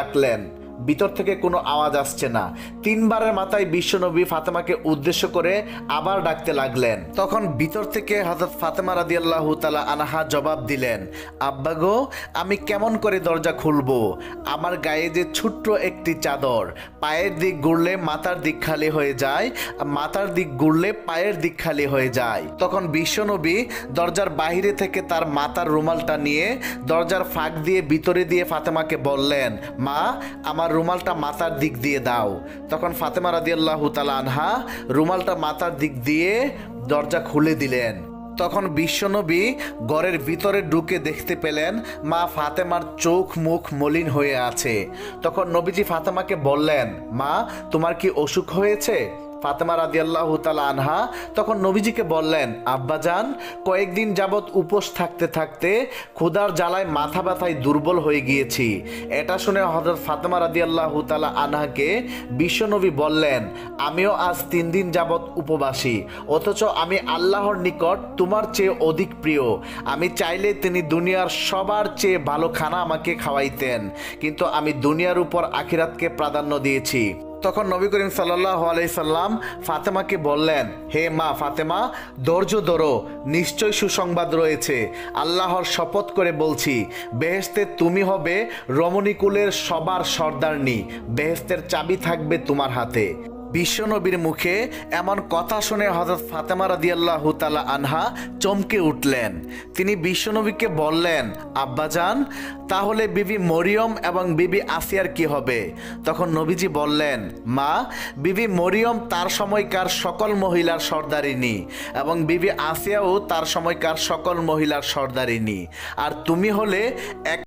ডাকলেন ভিতর থেকে কোনো আওয়াজ আসছে না। তিনবারের মাথায় বিশ্বনবী ফাতেমাকে উদ্দেশ্য করে আবার ডাকতে লাগলেন। তখন ভিতর থেকে হজরত ফাতেমা রাদি আল্লাহ তালা আনাহা জবাব দিলেন, আব্বা গো, আমি কেমন করে দরজা খুলবো? আমার গায়ে যে ছোট্ট একটি চাদর, পায়ের দিক ঘুরলে মাথার দিক খালি হয়ে যায় মাথার দিক ঘুরলে পায়ের দিক খালি হয়ে যায়। তখন বিশ্বনবী দরজার বাইরে থেকে তার মাথার রুমালটা নিয়ে দরজার ফাঁক দিয়ে ভিতরে দিয়ে ফাতেমাকে বললেন, মা, আমার রুমালটা মাথার দিক দিয়ে দাও। তখন ফাতেমা রাদিয়াল্লাহু তাআলা আনহা রুমালটা মাথার দিক দিয়ে দরজা খুলে দিলেন। তখন বিশ্বনবী ঘরের ভিতরে ঢুকে দেখতে পেলেন, মা ফাতেমার চোখ মুখ মলিন হয়ে আছে। তখন নবীজি ফাতেমাকে বললেন, মা, তোমার কি অসুখ হয়েছে? ফাতেমা রাদিয়াল্লাহু তাআলা আনহা তখন নবীজিকে বললেন আব্বাজান কয়েকদিন যাবৎ উপোস থাকতে থাকতে ক্ষুধার জ্বালায় মাথা ব্যথায় দুর্বল হয়ে গিয়েছি। এটা শুনে হযরত ফাতেমা রাদিয়াল্লাহু তাআলা আনহাকে বিশ্বনবী বললেন, আমিও আজ তিন দিন যাবৎ উপবাসী, অথচ আমি আল্লাহর নিকট তোমার চেয়ে অধিক প্রিয়। আমি চাইলে তিনি দুনিয়ার সবার চেয়ে ভালো খানা আমাকে খাওয়াইতেন, কিন্তু আমি দুনিয়ার উপর আখিরাতকে প্রাধান্য দিয়েছি। তখন নবী করিম সাল্লাহ আলাইসাল্লাম ফাতেমাকে বললেন, হে মা ফাতেমা, ধৈর্য ধরো, নিশ্চয় সুসংবাদ রয়েছে। আল্লাহর শপথ করে বলছি বেহেস্তে তুমি হবে রমণীকুলের সবার সর্দারনি বেহেস্তের চাবি থাকবে তোমার হাতে। বিশ্বনবীর মুখে এমন কথা শুনে হজরত ফাতেমা রাদিয়াল্লাহু তাআলা আনহা চমকে উঠলেন। তিনি বিশ্বনবীকে বললেন আব্বাজান তাহলে বিবি মরিয়ম এবং বিবি আসিয়ার কি হবে? তখন নবীজি বললেন, মা, বিবি মরিয়ম তার সময়কার সকল মহিলার সর্দারিনী এবং বিবি আসিয়াও তার সময়কার সকল মহিলার সর্দারিনী। আর তুমি হলে এক